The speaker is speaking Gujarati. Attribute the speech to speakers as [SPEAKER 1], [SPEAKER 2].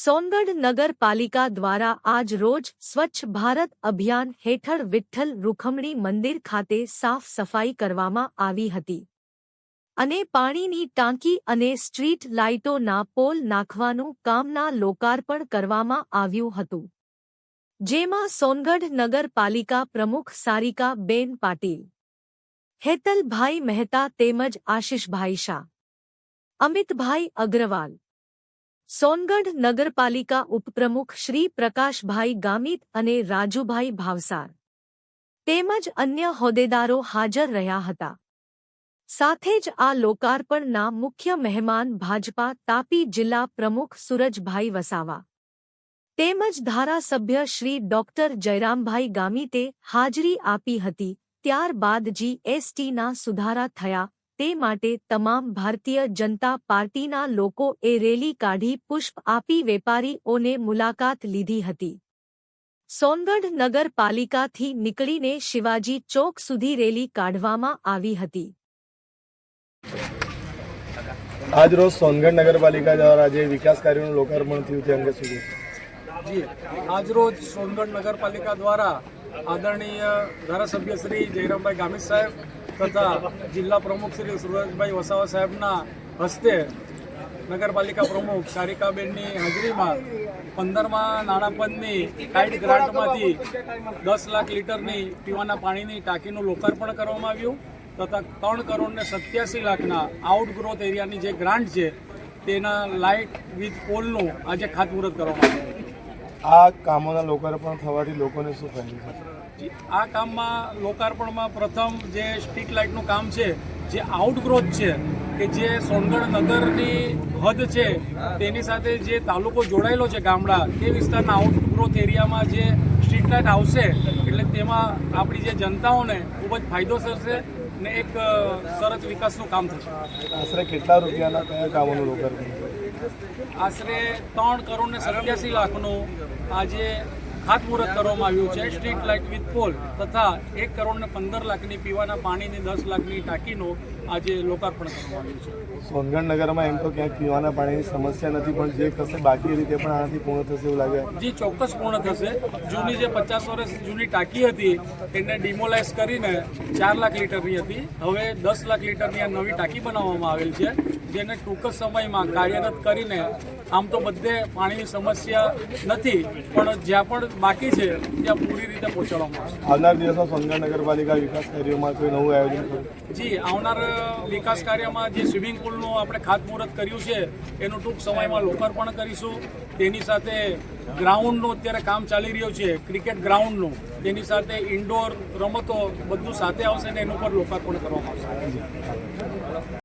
[SPEAKER 1] સોનગઢ નગરપાલિકા દ્વારા આજ રોજ સ્વચ્છ ભારત અભિયાન હેઠળ વિઠ્ઠલ રૂખમણી મંદિર ખાતે સાફ સફાઈ કરવામાં આવી હતી. અને પાણીની ટાંકી અને સ્ટ્રીટ લાઇટોના પોલ નાખવાનું કામના લોકાર્પણ કરવામાં આવ્યું હતું. જેમાં સોનગઢ નગરપાલિકા પ્રમુખ સારિકા બેન પાટીલ, હેતલભાઈ મહેતા તેમજ આશિષભાઈ શાહ, અમિતભાઈ અગ્રવાલ સોનગઢ નગરપાલિકા ઉપપ્રમુખ શ્રી પ્રકાશભાઈ ગામિત અને રાજુભાઈ ભાવસાર. તેમજ અન્ય હોદ્દેદારો હાજર રહ્યા હતા. સાથે જ આ લોકાર્પણના મુખ્ય મહેમાન ભાજપા તાપી જિલ્લા પ્રમુખ સુરજભાઈ વસાવા. તેમજ ધારાસભ્ય શ્રી ડોક્ટર જયરામભાઈ ગામિતે હાજરી આપી હતી, ત્યારબાદ જીએસટીના સુધારા થયા તે માટે તમામ ભારતીય જનતા પાર્ટીના લોકોએ રેલી કાઢી પુષ્પ આપી વેપારીઓને મુલાકાત લીધી હતી સોનગઢ નગરપાલિકાથી નીકળીને શિવાજી ચોક સુધી રેલી કાઢવામાં આવી હતી
[SPEAKER 2] આજ રોજ સોનગઢ નગરપાલિકા દ્વારા જે વિકાસ કાર્યોનું લોકાર્પણ થયું તે અંગે સુધી?
[SPEAKER 3] જી આજરોજ સોનગઢ નગરપાલિકા દ્વારા આદરણીય ધારાસભ્ય શ્રી જયરામભાઈ ગામિત સાહેબ તથા જિલ્લા પ્રમુખ શ્રી સુરજભાઈ વસાવા સાહેબના હસ્તે નગરપાલિકા પ્રમુખ સારિકાબેનની હાજરીમાં પંદરમાં નાણાપંચની ટાઈડ ગ્રાન્ટમાંથી દસ લાખ લીટરની પીવાના પાણીની ટાંકીનું લોકાર્પણ કરવામાં આવ્યું તથા ત્રણ કરોડ ને સત્યાસી લાખના આઉટગ્રોથ એરિયાની જે ગ્રાન્ટ છે, તેના લાઇટ વિથ પોલનું આજે ખાતમુહૂર્ત કરવામાં આવ્યું.
[SPEAKER 2] આ કામોના લોકાર્પણ થવાથી લોકોને શું ફાયદો છે
[SPEAKER 3] આ કામમાં લોકાર્પણમાં પ્રથમ જે સ્ટ્રીટ લાઇટનું કામ છે જે આઉટગ્રોથ છે કે જે સોનગઢ નગરની હદ છે તેની સાથે જે તાલુકો જોડાયેલો છે ગામડા તે વિસ્તારના આઉટગ્રોથ એરિયામાં જે સ્ટ્રીટ લાઇટ આવશે એટલે તેમાં આપણી જે જનતાઓને ખૂબ જ ફાયદો થશે ને એક સરસ વિકાસનું કામ થશે.
[SPEAKER 2] આશરે કેટલા રૂપિયાના કયા કામોનું લોકાર્પણ?
[SPEAKER 3] આશરે ત્રણ કરોડ ને સત્યાસી લાખનું આજે ખાતમુહૂર્ત કરવામાં આવ્યું છે. સ્ટ્રીટ લાઇટ વિથ પોલ તથા એક કરોડ પંદર લાખની પીવાના પાણીની દસ લાખની ટાંકીનું આજે લોકાર્પણ કરવામાં આવ્યું છે.
[SPEAKER 2] સોનગઢનગરમાં એમ તો ક્યાંક પીવાના પાણીની સમસ્યા નથી પણ જે કશે બાકી રીતે પણ આનાથી પૂર્ણ થશે એવું લાગે.
[SPEAKER 3] જે ચોક્કસ પૂર્ણ થશે જૂની જે પચાસ વર્ષ જૂની ટાંકી હતી તેને ડિમોલાઇઝ કરીને ચાર લાખ લીટરની હતી. હવે દસ લાખ લીટરની આ નવી ટાંકી બનાવવામાં આવેલ છે જેને ટૂંક સમયમાં કાર્યરત કરીને આમ તો બધે પાણીની સમસ્યા નથી પણ જ્યાં પણ બાકી છે ત્યાં પૂરી રીતે પહોંચાડવામાં આવશે.
[SPEAKER 2] આવનાર દિવસમાં સોનગઢ નગરપાલિકા વિકાસ કાર્યોમાં કોઈ નવું આયોજન
[SPEAKER 3] જી આવનાર વિકાસ કાર્યમાં જે સ્વિમિંગ પુલનું આપણે ખાતમુહૂર્ત કર્યું છે, એનું ટૂંક સમયમાં લોકાર્પણ કરીશું. તેની સાથે ગ્રાઉન્ડનું અત્યારે કામ ચાલી રહ્યું છે, ક્રિકેટ ગ્રાઉન્ડનું. તેની સાથે ઇન્ડોર રમતો બધું સાથે આવશે ને એનું પર લોકાર્પણ કરવામાં આવશે.